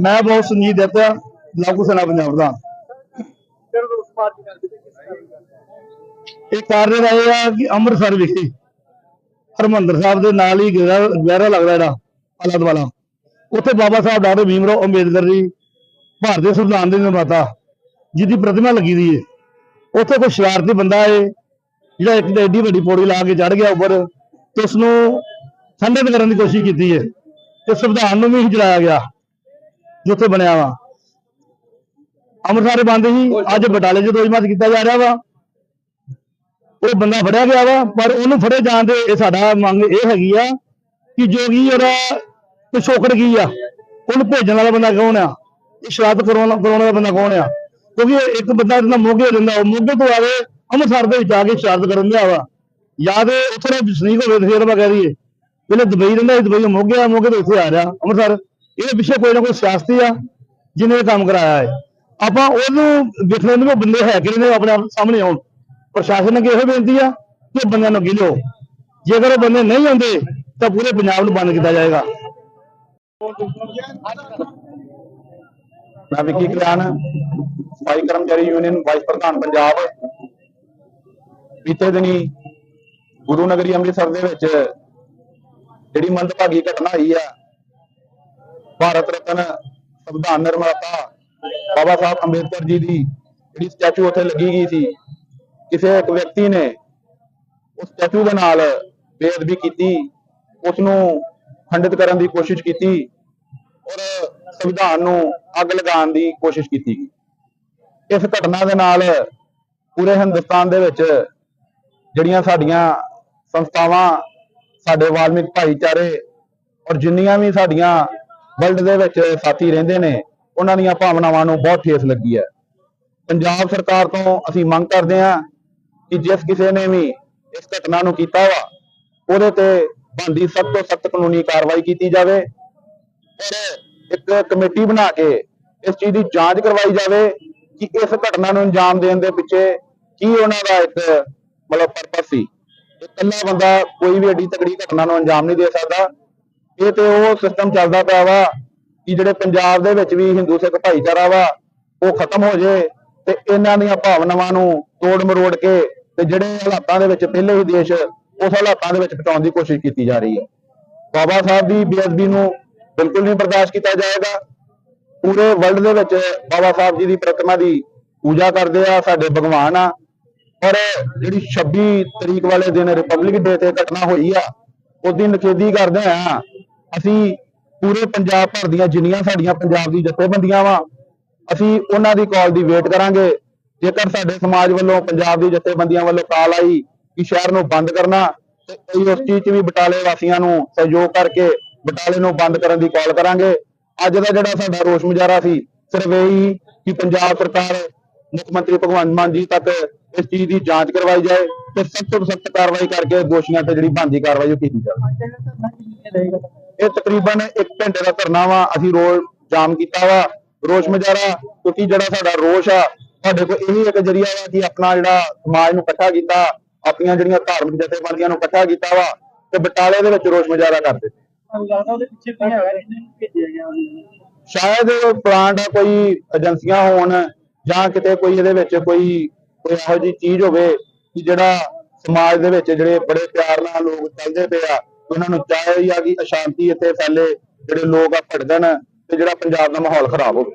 ਮੈਂ ਬਹੁਤ ਸੁਨੀਤ ਦਿੱਤਾ ਲਾਗੂ ਸੈਨਾ ਪੰਜਾਬ ਦਾ। ਇਹ ਕਾਰਨ ਇਹ ਆ ਕਿ ਅੰਮ੍ਰਿਤਸਰ ਵਿਖੇ ਹਰਮੰਦਰ ਸਾਹਿਬ ਦੇ ਨਾਲ ਹੀ ਗਹਿਰਾ ਲੱਗਦਾ ਜਿਹੜਾ, ਆਲਾ ਦੁਆਲਾ। ਉੱਥੇ ਬਾਬਾ ਸਾਹਿਬ ਡਾਕਟਰ ਭੀਮ ਰਾਓ ਅੰਬੇਦਕਰ ਜੀ, ਭਾਰਤੀ ਸੰਵਿਧਾਨ ਦੇ ਨਿਰਮਾਤਾ, ਜਿਹਦੀ ਪ੍ਰਤਿਮਾ ਲੱਗੀ ਦੀ ਹੈ ਉੱਥੇ ਕੋਈ ਸ਼ਰਾਰਤੀ ਬੰਦਾ ਏ ਜਿਹੜਾ ਇੱਕ ਤੇ ਵੱਡੀ ਪੌੜੀ ਲਾ ਕੇ ਚੜ ਗਿਆ ਉੱਪਰ, ਤੇ ਉਸ ਨੂੰ ਖੰਡਿਤ ਕਰਨ ਦੀ ਕੋਸ਼ਿਸ਼ ਕੀਤੀ ਹੈ ਤੇ ਸੰਵਿਧਾਨ ਨੂੰ ਵੀ ਜਲਾਇਆ ਗਿਆ, ਜਿੱਥੇ ਬਣਿਆ ਵਾ। ਅੰਮ੍ਰਿਤਸਰ ਬੰਦ ਸੀ, ਅੱਜ ਬਟਾਲੇ 'ਚ ਦੋਜਮਤ ਕੀਤਾ ਜਾ ਰਿਹਾ ਵਾ। ਉਹ ਬੰਦਾ ਫੜਿਆ ਗਿਆ ਵਾ, ਪਰ ਉਹਨੂੰ ਫੜੇ ਜਾਣ ਦੇ ਇਹ ਸਾਡਾ ਮੰਗ ਇਹ ਹੈਗੀ ਆ ਕਿ ਜੋ ਵੀ ਉਹਦਾ ਪਿਛੋਕੜ ਕੀ ਆ, ਉਹਨੂੰ ਭੇਜਣ ਵਾਲਾ ਬੰਦਾ ਕੌਣ ਆ? ਇਹ ਸ਼ਰਾਰਤ ਕਰਾਉਣ ਵਾਲਾ ਬੰਦਾ ਕੌਣ ਆ? ਕਿਉਂਕਿ ਇੱਕ ਬੰਦਾ ਜਿਹਦਾ ਮੋਗੇ ਹੋ ਜਾਂਦਾ ਉਹ ਮੋਗੇ ਤੋਂ ਆਵੇ ਅੰਮ੍ਰਿਤਸਰ ਦੇ ਵਿੱਚ ਆ ਕੇ ਸ਼ਰਾਰਤ ਕਰਨ ਲਿਆ ਵਾ। ਜਾਂ ਉੱਥੇ ਦਾ ਵਸਨੀਕ ਹੋਵੇ ਤੇ ਆਪਾਂ ਕਹਿ ਦਈਏ। ਪਹਿਲੇ ਦੁਬਈ ਰਹਿੰਦਾ ਸੀ, ਦੁਬਈ ਮੋਗੇ ਆ, ਮੋਗੇ ਤੋਂ ਇੱਥੇ ਆ ਰਿਹਾ, ਅੰਮ੍ਰਿਤਸਰ। ਇਹਦੇ ਪਿੱਛੇ ਕੋਈ ਨਾ ਕੋਈ ਸਿਆਸਤੀ ਆ, ਜਿਹਨੇ ਇਹ ਕੰਮ ਕਰਾਇਆ ਹੈ। ਆਪਾਂ ਉਹਨੂੰ ਵੇਖਣੇ ਨੂੰ ਬੰਦੇ ਹੈ ਕਿ ਨੇ ਆਪਣੇ ਆਪ ਸਾਹਮਣੇ ਆਉਣ। ਪ੍ਰਸ਼ਾਸਨ ਅੱਗੇ ਇਹੋ ਬੇਨਤੀ ਆ ਕਿ ਬੰਦਿਆਂ ਨੂੰ ਅੱਗੇ ਜੇਕਰ ਉਹ ਬੰਦੇ ਨਹੀਂ ਆਉਂਦੇ, ਤਾਂ ਪੂਰੇ ਪੰਜਾਬ ਨੂੰ ਬੰਦ ਕੀਤਾ ਜਾਏਗਾ। ਮੈਂ ਵਿੱਕੀ ਕਲਿਆਣ ਸਫ਼ਾਈ ਕਰਮਚਾਰੀ ਯੂਨੀਅਨ, ਵਾਈਸ ਪ੍ਰਧਾਨ ਪੰਜਾਬ। ਬੀਤੇ ਦਿਨੀ ਗੁਰੂ ਨਗਰੀ ਅੰਮ੍ਰਿਤਸਰ ਦੇ ਵਿੱਚ ਜਿਹੜੀ ਮੰਦਭਾਗੀ ਘਟਨਾ ਹੋਈ ਆ, ਭਾਰਤ ਰਤਨ ਸੰਵਿਧਾਨ ਨਿਰਮਾਤਾ ਬਾਬਾ ਸਾਹਿਬ ਅੰਬੇਦਕਰ ਜੀ ਦੀ ਜਿਹੜੀ ਸਟੈਚੂ ਉੱਥੇ ਲੱਗੀ ਗਈ ਸੀ, ਕਿਸੇ ਇੱਕ ਵਿਅਕਤੀ ਨੇ ਉਸ ਸਟੈਚੂ ਦੇ ਨਾਲ ਬੇਅਦਬੀ ਕੀਤੀ ਉਸ ਨੂੰ ਖੰਡਿਤ ਕਰਨ ਦੀ ਕੋਸ਼ਿਸ਼ ਕੀਤੀ ਔਰ ਸੰਵਿਧਾਨ ਨੂੰ ਅੱਗ ਲਗਾਉਣ ਦੀ ਕੋਸ਼ਿਸ਼ ਕੀਤੀ ਗਈ। ਇਸ ਘਟਨਾ ਦੇ ਨਾਲ ਪੂਰੇ ਹਿੰਦੁਸਤਾਨ ਦੇ ਵਿੱਚ ਜਿਹੜੀਆਂ ਸਾਡੀਆਂ ਸੰਸਥਾਵਾਂ, ਸਾਡੇ ਵਾਲਮੀਕ ਭਾਈਚਾਰੇ ਔਰ ਜਿੰਨੀਆਂ ਵੀ ਸਾਡੀਆਂ ਵਰਲਡ ਦੇ ਵਿੱਚ ਸਾਥੀ ਰਹਿੰਦੇ ਨੇ, ਉਹਨਾਂ ਦੀਆਂ ਭਾਵਨਾਵਾਂ ਨੂੰ ਬਹੁਤ ਠੇਸ ਲੱਗੀ ਹੈ। ਪੰਜਾਬ ਸਰਕਾਰ ਤੋਂ ਅਸੀਂ ਮੰਗ ਕਰਦੇ ਹਾਂ ਕਿ ਜਿਸ ਕਿਸੇ ਨੇ ਵੀ ਇਸ ਘਟਨਾ ਨੂੰ ਕੀਤਾ ਵਾ, ਉਹਦੇ ਤੇ ਬਣਦੀ ਸਖਤ ਤੋਂ ਸਖਤ ਕਾਨੂੰਨੀ ਕਾਰਵਾਈ ਕੀਤੀ ਜਾਵੇ ਔਰ ਇੱਕ ਕਮੇਟੀ ਬਣਾ ਕੇ ਇਸ ਚੀਜ਼ ਦੀ ਜਾਂਚ ਕਰਵਾਈ ਜਾਵੇ ਕਿ ਇਸ ਘਟਨਾ ਨੂੰ ਅੰਜਾਮ ਦੇਣ ਦੇ ਪਿੱਛੇ ਕੀ ਉਹਨਾਂ ਦਾ ਇੱਕ ਮਤਲਬ ਪਰਪਸ ਸੀ ਇਕੱਲਾ ਬੰਦਾ ਕੋਈ ਵੀ ਏਡੀ ਤਕੜੀ ਘਟਨਾ ਨੂੰ ਅੰਜਾਮ ਨਹੀਂ ਦੇ ਸਕਦਾ, ਇਹ ਤੇ ਉਹ ਸਿਸਟਮ ਚੱਲਦਾ ਪਿਆ ਵਾ ਕਿ ਜਿਹੜੇ ਪੰਜਾਬ ਦੇ ਵਿੱਚ ਵੀ ਹਿੰਦੂ ਸਿੱਖ ਭਾਈਚਾਰਾ ਵਾ, ਉਹ ਖਤਮ ਹੋ ਜੇ ਤੇ ਇਹਨਾਂ ਦੀਆਂ ਭਾਵਨਾਵਾਂ ਨੂੰ ਤੋੜ ਮਰੋੜ ਕੇ ਤੇ ਜਿਹੜੇ ਹਾਲਾਤਾਂ ਦੇ ਵਿੱਚ ਪਹਿਲੇ ਹੀ ਦੇਸ਼ ਉਸ ਹਾਲਾਤਾਂ ਦੇ ਵਿੱਚ ਪਹੁੰਚਾਉਣ ਦੀ ਕੋਸ਼ਿਸ਼ ਕੀਤੀ ਜਾ ਰਹੀ ਹੈ। ਬਾਬਾ ਸਾਹਿਬ ਦੀ ਬੇਅਦਬੀ ਨੂੰ ਬਿਲਕੁਲ ਨਹੀਂ ਬਰਦਾਸ਼ਤ ਕੀਤਾ ਜਾਏਗਾ। ਪੂਰੇ ਵਰਲਡ ਦੇ ਵਿੱਚ ਬਾਬਾ ਸਾਹਿਬ ਜੀ ਦੀ ਪ੍ਰਤਿਮਾ ਦੀ ਪੂਜਾ ਕਰਦੇ ਆ, ਸਾਡੇ ਭਗਵਾਨ ਆ। ਔਰ ਜਿਹੜੀ 26 ਤਰੀਕ ਵਾਲੇ ਦਿਨ ਰਿਪਬਲਿਕ ਡੇ ਤੇ ਘਟਨਾ ਹੋਈ ਆ ਉਹਦੀ ਨਿਖੇਧੀ ਕਰਦੇ ਆ। ਅਸੀਂ ਪੂਰੇ ਪੰਜਾਬ ਭਰ ਦੀਆਂ ਜਿੰਨੀਆਂ ਸਾਡੀਆਂ ਪੰਜਾਬ ਦੀ ਜਥੇਬੰਦੀਆਂ ਵਾ, ਅਸੀਂ ਉਹਨਾਂ ਦੀ ਕਾਲ ਦੀ ਵੇਟ ਕਰਾਂਗੇ। ਜੇਕਰ ਸਾਡੇ ਸਮਾਜ ਵੱਲੋਂ, ਪੰਜਾਬ ਦੀ ਜਥੇਬੰਦੀਆਂ ਵੱਲੋਂ ਕਾਲ ਆਈ ਕਿ ਸ਼ਹਿਰ ਨੂੰ ਬੰਦ ਕਰਨਾ, ਤੇ ਉਸ ਚੀਜ਼ 'ਚ ਵੀ ਬਟਾਲੇ ਵਾਸੀਆਂ ਨੂੰ ਸਹਿਯੋਗ ਕਰਕੇ ਬਟਾਲੇ ਨੂੰ ਬੰਦ ਕਰਨ ਦੀ ਕਾਲ ਕਰਾਂਗੇ। ਅੱਜ ਦਾ ਜਿਹੜਾ ਸਾਡਾ ਰੋਸ ਮੁਜ਼ਾਹਰਾ ਸੀ, ਸਿਰਫ ਇਹੀ ਕਿ ਪੰਜਾਬ ਸਰਕਾਰ ਮੁੱਖ ਮੰਤਰੀ ਭਗਵੰਤ ਮਾਨ ਜੀ ਤੱਕ ਇਸ ਚੀਜ਼ ਦੀ ਜਾਂਚ ਕਰਵਾਈ ਜਾਏ ਤੇ ਸਖਤ ਤੋਂ ਸਖਤ ਕਾਰਵਾਈ ਕਰਕੇ ਦੋਸ਼ੀਆਂ ਤੇ ਜਿਹੜੀ ਬਣਦੀ ਕਾਰਵਾਈ ਉਹ ਕੀਤੀ ਜਾਵੇ। ਇਹ ਤਕਰੀਬਨ 1 ਘੰਟੇ ਦਾ ਧਰਨਾ ਵਾ, ਅਸੀਂ ਰੋਜ਼ ਜਾਮ ਕੀਤਾ ਵਾ, ਰੋਸ਼ ਮੁਜ਼ਾਹਰਾ ਕਿਉਂਕਿ ਜਿਹੜਾ ਸਾਡਾ ਰੋਸ਼ ਆ, ਸਾਡੇ ਕੋਲ ਇਹੀ ਇੱਕ ਜਰੀਆ ਵਾ ਕਿ ਆਪਣਾ ਜਿਹੜਾ ਸਮਾਜ ਨੂੰ ਇਕੱਠਾ ਕੀਤਾ, ਆਪਣੀਆਂ ਜਿਹੜੀਆਂ ਧਾਰਮਿਕ ਜਥੇਬੰਦੀਆਂ ਨੂੰ ਇਕੱਠਾ ਕੀਤਾ ਵਾ ਤੇ ਬਟਾਲੇ ਦੇ ਵਿੱਚ ਰੋਸ਼ ਮੁਜ਼ਾਹਰਾ ਕਰਦੇ ਸ਼ਾਇਦ ਪਲਾਂਟ ਕੋਈ ਏਜੰਸੀਆਂ ਹੋਣ ਜਾਂ ਕਿਤੇ ਕੋਈ ਇਹਦੇ ਵਿੱਚ ਕੋਈ ਕੋਈ ਇਹੋ ਜਿਹੀ ਚੀਜ਼ ਹੋਵੇ ਕਿ ਜਿਹੜਾ ਸਮਾਜ ਦੇ ਵਿੱਚ ਜਿਹੜੇ ਬੜੇ ਪਿਆਰ ਨਾਲ ਲੋਕ ਚੱਲਦੇ ਪਏ ਆ, ਉਹਨਾਂ ਨੂੰ ਚਾਹੇ ਆ ਕਿ ਅਸ਼ਾਂਤੀ ਇੱਥੇ ਫੈਲੇ, ਜਿਹੜੇ ਲੋਕ ਆ ਭੜਕਣ ਤੇ ਜਿਹੜਾ ਪੰਜਾਬ ਦਾ ਮਾਹੌਲ ਖਰਾਬ ਹੋਵੇ।